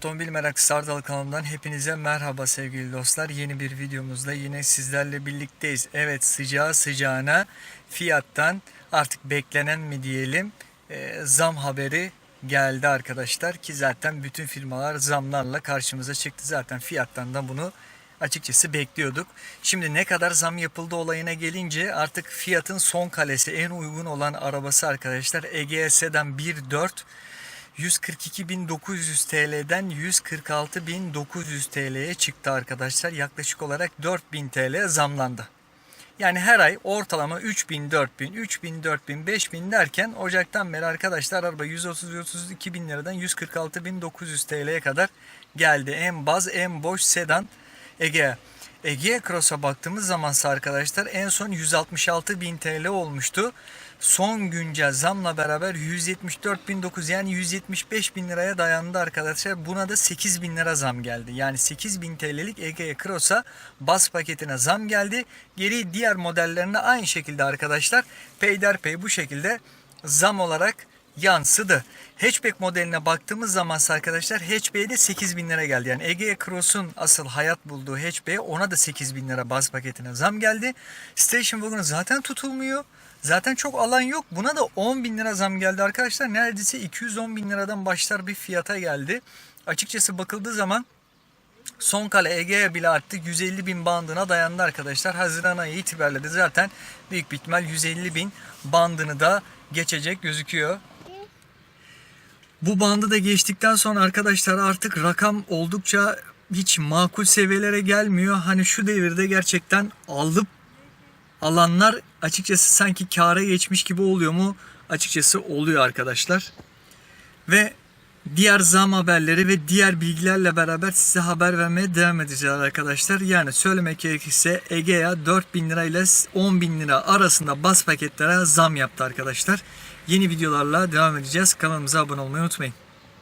Otomobil Meraklısı Sardalı kanalından hepinize merhaba sevgili dostlar. Yeni bir videomuzda yine sizlerle birlikteyiz. Evet sıcağı sıcağına Fiat'tan artık beklenen mi diyelim e, zam haberi geldi arkadaşlar. Ki zaten bütün firmalar zamlarla karşımıza çıktı. Zaten Fiat'tan da bunu açıkçası bekliyorduk. Şimdi ne kadar zam yapıldı olayına gelince artık Fiat'ın son kalesi en uygun olan arabası arkadaşlar Egea Sedan 1.4 142.900 TL'den 146.900 TL'ye çıktı arkadaşlar. Yaklaşık olarak 4.000 TL zamlandı. Yani her ay ortalama 3000, 4000, 3000, 4000, 5000 derken Ocak'tan beri arkadaşlar araba 130-132 bin liradan 146.900 TL'ye kadar geldi. En baz en boş sedan Egea. Egea Cross'a baktığımız zamansa arkadaşlar en son 166.000 TL olmuştu. Son güncel zamla beraber 174.900 yani 175.000 liraya dayandı arkadaşlar. Buna da 8.000 lira zam geldi. Yani 8.000 TL'lik Egea Cross'a bas paketine zam geldi. Geri diğer modellerine aynı şekilde arkadaşlar peyderpey bu şekilde zam olarak yansıdı. Hatchback modeline baktığımız zaman arkadaşlar hatchback'e de 8000 lira geldi. Yani Egea Cross'un asıl hayat bulduğu hatchback'e ona da 8000 lira baz paketine zam geldi. Station Wagon zaten tutulmuyor. Zaten çok alan yok. Buna da 10 bin lira zam geldi arkadaşlar. Neredeyse 210 bin liradan başlar bir fiyata geldi. Açıkçası bakıldığı zaman Son kale Ege'ye bile artık 150 bin bandına dayandı arkadaşlar. Haziran ayı itibariyle de zaten büyük bir ihtimal 150 bin bandını da geçecek gözüküyor. Bu bandı da geçtikten sonra arkadaşlar artık rakam oldukça hiç makul seviyelere gelmiyor. Hani şu devirde gerçekten alıp alanlar açıkçası sanki kâra geçmiş gibi oluyor mu? Açıkçası oluyor arkadaşlar. Ve diğer zam haberleri ve diğer bilgilerle beraber size haber vermeye devam edeceğiz arkadaşlar. Yani söylemek gerekirse Egea 4000 lira ile 10.000 lira arasında bas paketlere zam yaptı arkadaşlar. Yeni videolarla devam edeceğiz. Kanalımıza abone olmayı unutmayın.